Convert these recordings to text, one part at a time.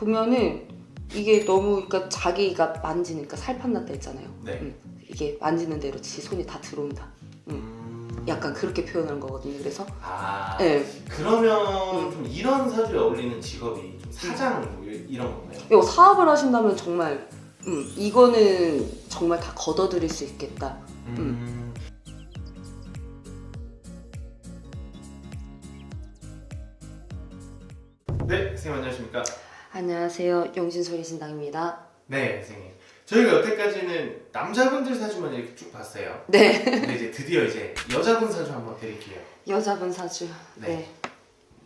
보면은 이게 너무 그러니까 자기가 만지니까 살판 났다 했잖아요. 네. 음, 이게 만지는 대로 지 손이 다 들어온다. 음. 약간 그렇게 표현한 거거든요. 그래서 아 예, 그러면 음. 좀 이런 사주에 어울리는 직업이 좀 사장 뭐 이- 이런 건가요? 이거 사업을 하신다면 정말 음, 이거는 정말 다 걷어들일 수 있겠다. 음. 네, 선생님 안녕하십니까? 안녕하세요. 용진소리 신당입니다. 네, 선생님. 저희가 여태까지는 남자분들 사주만 이렇게 쭉 봤어요. 네. 근데 이제 드디어 이제 여자분 사주 한번 드릴게요. 여자분 사주. 네. 네.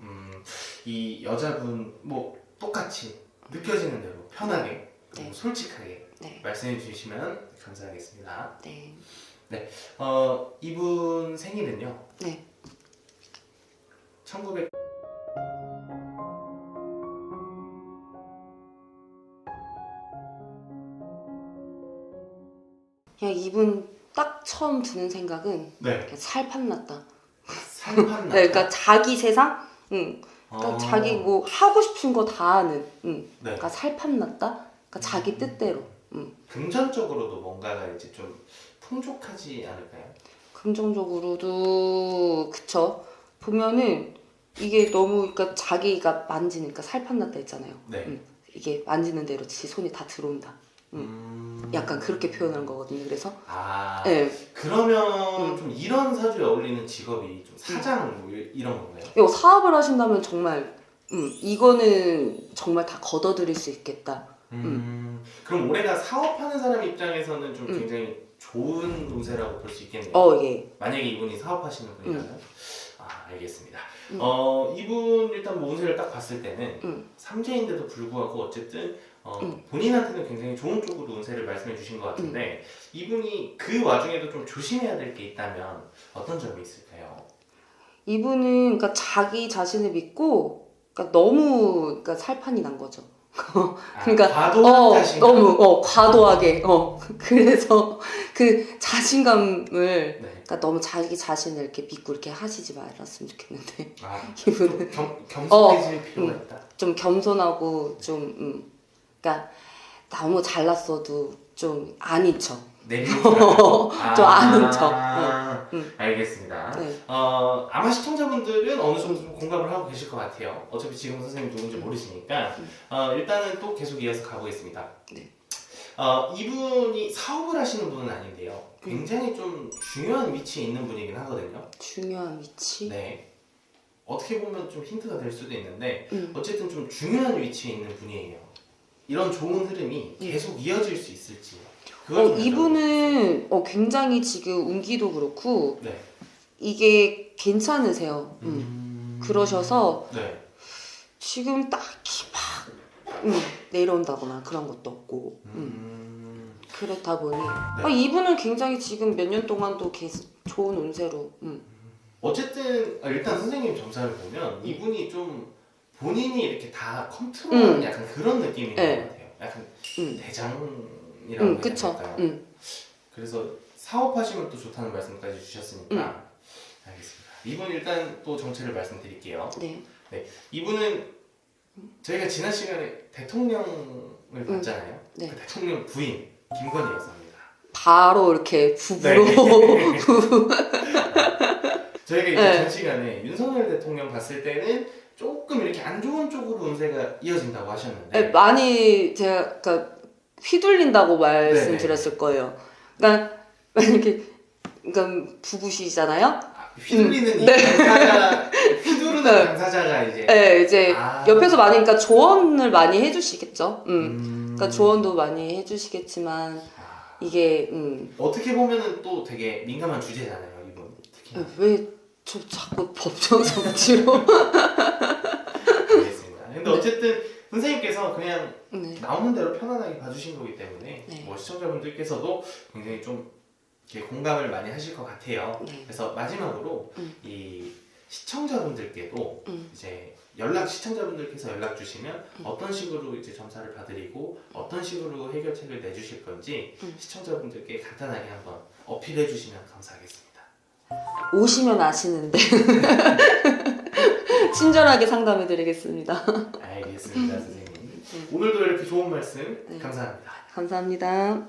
음, 이 여자분 뭐 똑같이 느껴지는 대로 편하게 그리고 네. 솔직하게 네. 말씀해 주시면 감사하겠습니다. 네. 어, 이분 생일은요. 네. 1900 그냥 이분 딱 처음 드는 생각은 네. 살판 났다. 살판 나. 네, 그러니까 자기 세상, 응. 그러니까 어. 자기 뭐 하고 싶은 거 다 하는, 응. 네. 그러니까 살판 났다. 그러니까 자기 뜻대로, 응. 금전적으로도 뭔가가 이제 좀 풍족하지 않을까요? 긍정적으로도 그쵸. 보면은 이게 너무 그러니까 자기가 만지니까 살판 났다 했잖아요. 네. 응. 이게 만지는 대로 지 손이 다 들어온다. 음. 약간 그렇게 표현한 거거든요. 그래서, 아 네. 그러면 음. 좀 이런 사주에 어울리는 직업이 좀 사장 뭐 이- 이런 건가요? 이거 사업을 하신다면 정말, 음, 이거는 정말 다 걷어들일 수 있겠다. 음. 그럼 올해가 사업하는 사람 입장에서는 좀 음. 굉장히 좋은 운세라고 볼 수 있겠네요. 어, 이게. 만약에 이분이 사업하시는 분이라면 아 알겠습니다. 음. 어 이분 일단 뭐 운세를 딱 봤을 때는 음. 삼재인데도 불구하고 어쨌든 어, 음. 본인한테는 굉장히 좋은 쪽으로 운세를 말씀해 주신 것 같은데 음. 이분이 그 와중에도 좀 조심해야 될 게 있다면 어떤 점이 있을까요? 이분은 그러니까 자기 자신을 믿고 그러니까 너무 그러니까 살판이 난 거죠. 아, 그러니까, 과도한 어. 너무 어 과도하게 어 그래서 그 자신감을 네. 그러니까 너무 자기 자신을 이렇게 믿고 이렇게 하시지 말았으면 좋겠는데 아, 이분은 좀 겸, 겸손해질 필요가 음. 있다. 좀 겸손하고 좀 음, 그러니까 너무 잘났어도 좀 아닌 척. 내리는 좀 아는 척. 아, 음. 알겠습니다. 네. 어, 아마 시청자분들은 어느 정도 좀 공감을 하고 계실 것 같아요. 어차피 지금 선생님 누군지 모르시니까. 음. 어, 일단은 또 계속 이어서 가보겠습니다. 네. 어, 이분이 사업을 하시는 분은 아닌데요. 음. 굉장히 좀 중요한 위치에 있는 분이긴 하거든요. 중요한 위치. 네. 어떻게 보면 좀 힌트가 될 수도 있는데, 음. 어쨌든 좀 중요한 위치에 있는 분이에요. 이런 좋은 흐름이 계속 이어질 수 있을지. 그걸 어, 좀 이분은 어, 굉장히 지금 운기도 그렇고 네. 이게 괜찮으세요. 음. 음. 그러셔서 네. 지금 딱히 막 음, 내려온다거나 그런 것도 없고 음. 음. 그렇다 보니 아, 이분은 굉장히 지금 몇 년 동안도 계속 좋은 운세로 음. 어쨌든 아, 일단 선생님 점사를 보면 이분이 좀 본인이 이렇게 다 컨트롤하는 음. 약간 그런 느낌인 네. 것 같아요. 약간 음. 대장이라고 음, 해야 그쵸. 될까요? 음. 그래서 사업하시면 또 좋다는 말씀까지 주셨으니까 음. 알겠습니다. 이분 일단 또 정체를 말씀드릴게요. 네. 이분은 저희가 지난 시간에 대통령을 봤잖아요. 네. 그 대통령 부인 김건희 여사입니다. 바로 이렇게 부부로 네. 저희가 이제 네. 전 시간에 윤석열 대통령 봤을 때는 안 좋은 쪽으로 운세가 이어진다고 하셨는데 네, 많이 제가 그러니까 휘둘린다고 말씀드렸을 거예요. 그러니까 만약에 그러니까 부부시잖아요. 아, 휘둘리는 이 네. 당사자 휘두르는 네. 당사자가 이제 네, 이제 아. 옆에서 많이 그러니까 조언을 많이 해주시겠죠. 음. 음. 그러니까 조언도 많이 해주시겠지만 아, 이게 음. 어떻게 보면은 또 되게 민감한 주제잖아요 이분 특히 왜 저 자꾸 법정 정치로? 근데 어쨌든 선생님께서 그냥 네. 나오는 대로 편안하게 봐주신 거기 때문에 네. 뭐 시청자분들께서도 굉장히 좀 이렇게 공감을 많이 하실 것 같아요. 네. 그래서 마지막으로 음. 이 시청자분들께도 음. 이제 연락 시청자분들께서 연락 주시면 음. 어떤 식으로 이제 점사를 봐드리고 어떤 식으로 해결책을 내주실 건지 음. 시청자분들께 간단하게 한번 어필해 주시면 감사하겠습니다. 오시면 아시는데 친절하게 상담해 드리겠습니다. 알겠습니다, 선생님. 오늘도 이렇게 좋은 말씀 네. 감사합니다. 감사합니다.